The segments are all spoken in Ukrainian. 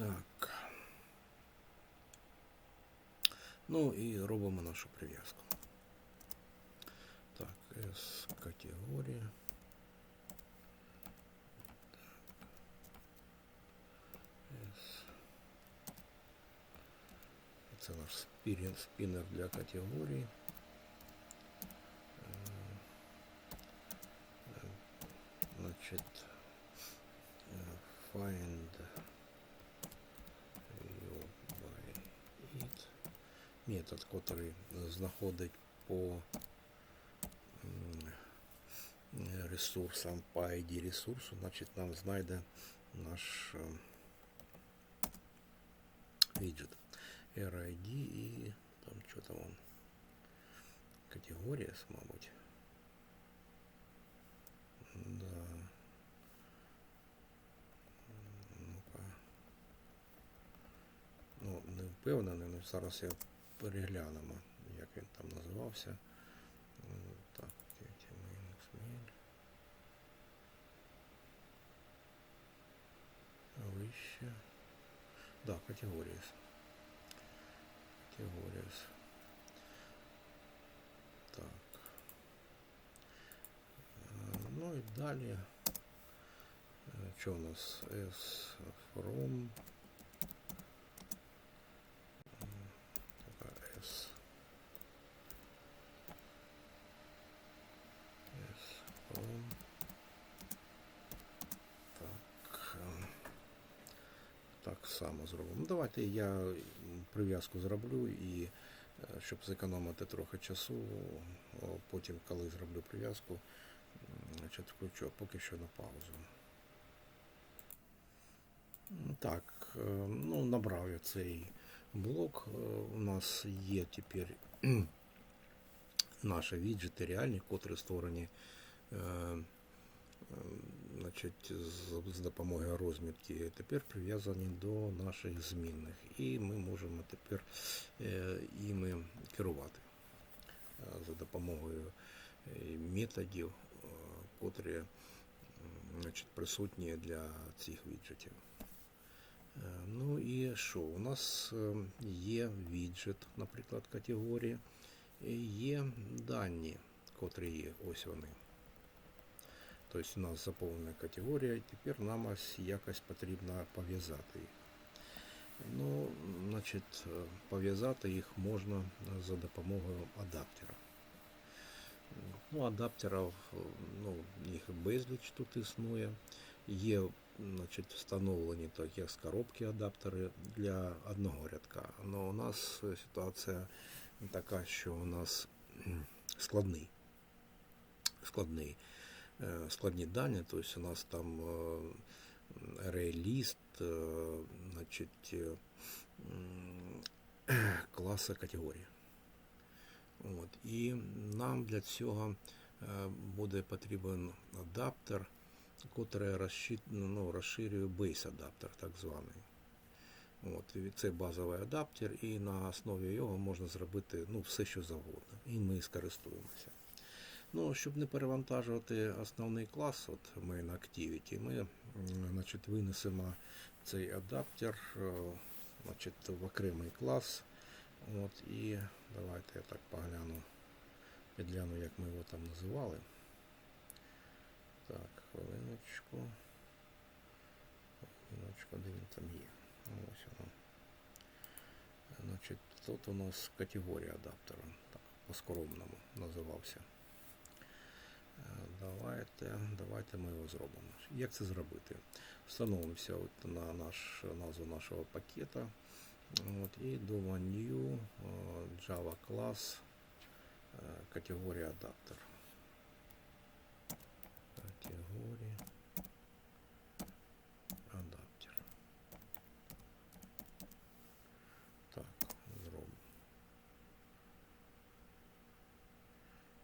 Так. Ну і робимо нашу прив'язку. Так, S категорія. Так. S. Це наш спірін- спінер для категорій. Метод, який знаходить по м, ресурсам по ID ресурсу, значить нам знайде наш е, віджит. RID і там що там он. Категорія, мабуть. Да. Ну-ка. Ну, не впевнений, але зараз я переглянемо, як він там називався. М, Так, Linux mail. Вище. Да, категорії. Категорії. Так. Е, Ну і далі. е, Що у нас? S from. само зробимо. Ну, давайте я прив'язку зроблю і е, щоб зекономити трохи часу, потім, коли зроблю прив'язку, значить, включу поки що на паузу. Так, е, ну, набрав я цей блок. Е, У нас є тепер наші віджити реальні, котрі створені значить, з, допомогою розмітки, тепер прив'язані до наших змінних. І ми можемо тепер е, іми керувати е, за допомогою е, методів, котрі значить, присутні для цих віджитів. Е, Ну і що? У нас є віджит, наприклад, категорії, є дані, котрі є, ось вони. Тобто у нас заповнена категорія, і тепер нам ось якось потрібно пов'язати їх. Ну, значить, е, пов'язати їх можна за допомогою адаптера. Ну, адаптерів, е, ну, їх безліч тут існує. Є значить, встановлені так, як з коробки адаптери для одного рядка. Але у нас е, ситуація така, що у нас кхм, складний. Складний. Е, Складні дані, тобто у нас там рейліст, значить, е, м, категорії. От. І нам для цього е, буде потрібен адаптер, який розшит, ну, розширює бейс адаптер, так званий. От, це базовий адаптер, і на основі його можна зробити ну, все, що завгодно. І ми скористуємося. Ну, щоб не перевантажувати основний клас, от Main Activity, ми значить, винесемо цей адаптер е, значить, в окремий клас. От, і давайте я так погляну, підгляну, як ми його там називали. Так, хвилиночку. Хвилиночку, де він там є. Ось воно. Значить, тут у нас категорія адаптера. Так, по-скромному називався. Давайте, давайте ми його зробимо. Як це зробити? Встановимося от на наш, назву нашого пакета. От, і до New е, Java клас е, категорія адаптер. Категорія адаптер. Так, зробимо.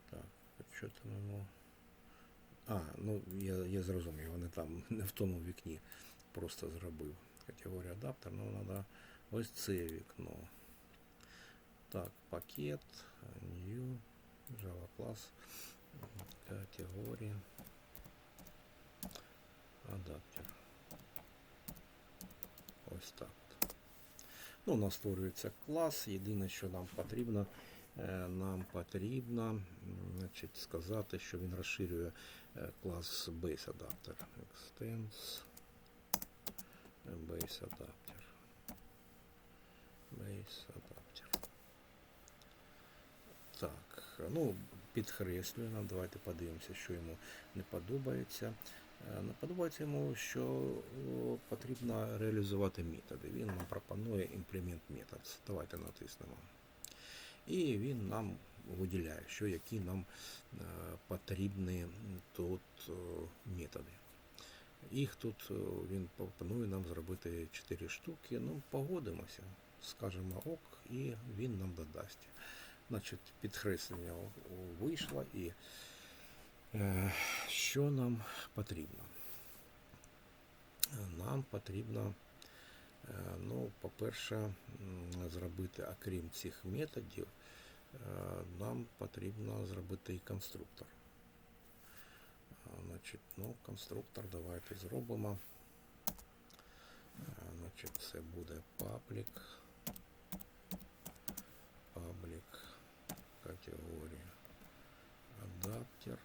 Так, що там воно? А, ну я, я зрозумів, вони там не в тому вікні просто зробив. Категорія адаптер, ну треба ось це вікно. Так, пакет, new, Java class, категорія, адаптер. Ось так. Ну, у нас створюється клас. Єдине, що нам потрібно, нам потрібно значить, сказати, що він розширює е, клас Base Adapter. Extends Base Adapter. Base Adapter. Так, ну, підкреслює нам. Давайте подивимося, що йому не подобається. Е, Не подобається йому, що потрібно реалізувати методи. Він нам пропонує implement methods. Давайте натиснемо. І він нам виділяє, що які нам е, потрібні тут е, методи. Їх тут е, він пропонує нам зробити 4 штуки. Ну, погодимося, скажемо ок, і він нам додасть. Значить, підкреслення вийшло і що нам потрібно? Нам потрібно, ну, по-перше, зробити, окрім цих методів, нам потрібно зробити конструктор. Значить, ну, конструктор давайте зробимо. Е, Значить, це буде public, public категорія адаптер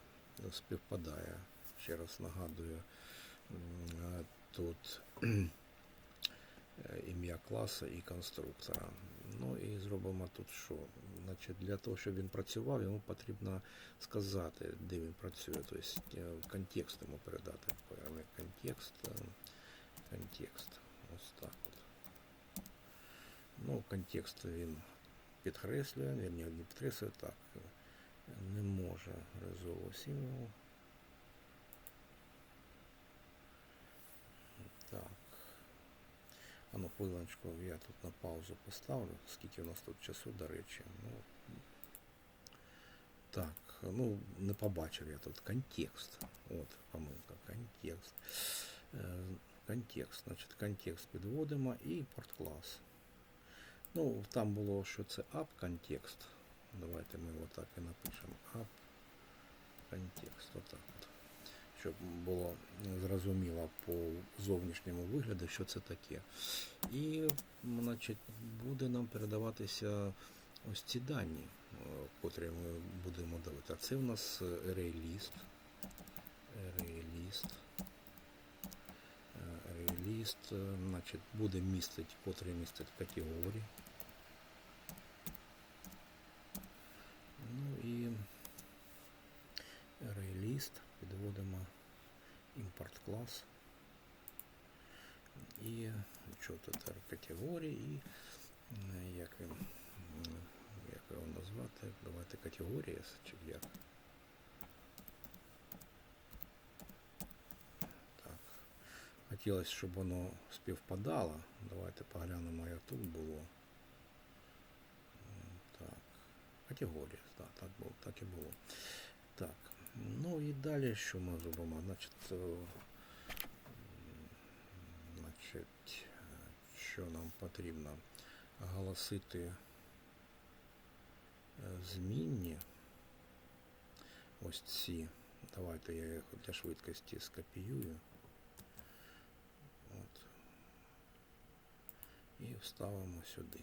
співпадає. Ще раз нагадую, е, тут е, ім'я класу і конструктора. Ну і зробимо тут що? Значить, для того, щоб він працював, йому потрібно сказати, де він працює, тобто е, контекст йому передати. Контекст, е, контекст. Ось так от. Ну, контекст він підкреслює, вірні, не підкреслює так. е, Не може резового символу. А ну хвилиночку, я тут на паузу поставлю, скільки у нас тут часу, до речі. Ну, так, ну не побачив я тут контекст. От, помилка, контекст. Е, Контекст, значить, контекст підводимо і імпорт клас. Ну, там було, що це app контекст. Давайте ми його так і напишемо. App контекст. Отак от. Щоб було зрозуміло по зовнішньому вигляду, що це таке. І значить, буде нам передаватися ось ці дані, е, котрі ми будемо дивити. А це в нас. Е, Array list, е, значить, буде містити, котрі містить категорії. Ну і array list підводимо імпорт клас. І що тут категорії і е, як, він, як його назвати? Давайте категорія чи як. Так. Хотілося, щоб воно співпадало. Давайте поглянемо, як тут було. Так. Категорія, так, так було, так і було. І далі що ми зробимо? Значить, е, значить, що нам потрібно? Оголосити е, змінні. Ось ці. Давайте я їх для швидкості скопіюю. От. І вставимо сюди.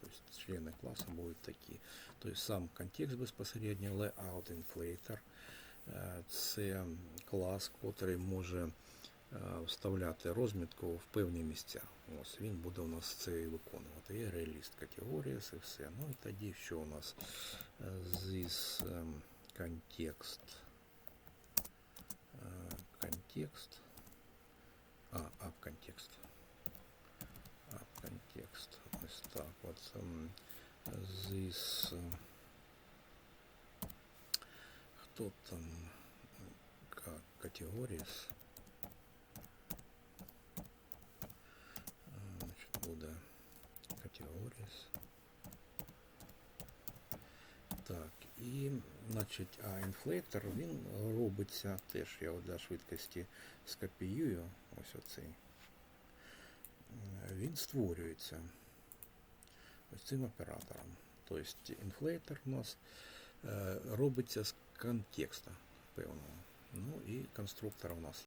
Тобто члени класу будуть такі. Тобто сам контекст безпосередньо, layout inflator. Е, Це клас, який може е, вставляти розмітку в певні місця. Ось він буде у нас це виконувати. Є реліст категорія, це все. Ну і тоді що у нас Е, this контекст. Е, Контекст. А, app контекст. App контекст. Ось так. От this. Хто там? Как категоріс. Е, Значить, буде категоріс. Так, і, значить, а інфлейтор, він робиться теж, я для швидкості скопіюю, ось оцей. Він створюється ось цим оператором. Тобто інфлейтор у нас е, робиться з контекста певного. Ну і конструктор у нас